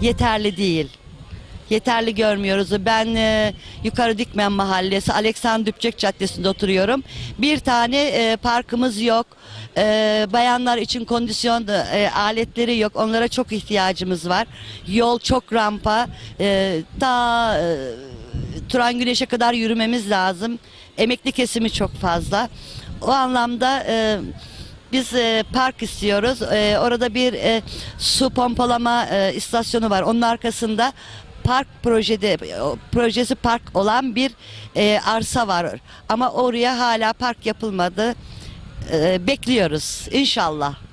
yeterli değil. Yeterli görmüyoruz. Ben e, Yukarı Dikmen Mahallesi Alexander Düpçek Caddesi'nde oturuyorum. Bir tane e, parkımız yok. E, bayanlar için kondisyon e, aletleri yok. Onlara çok ihtiyacımız var. Yol çok rampa. E, ta e, Turan Güneş'e kadar yürümemiz lazım. Emekli kesimi çok fazla. O anlamda e, biz e, park istiyoruz. E, orada bir e, su pompalama e, istasyonu var. Onun arkasında park projede projesi park olan bir e, arsa var. Ama oraya hala park yapılmadı. E, bekliyoruz inşallah.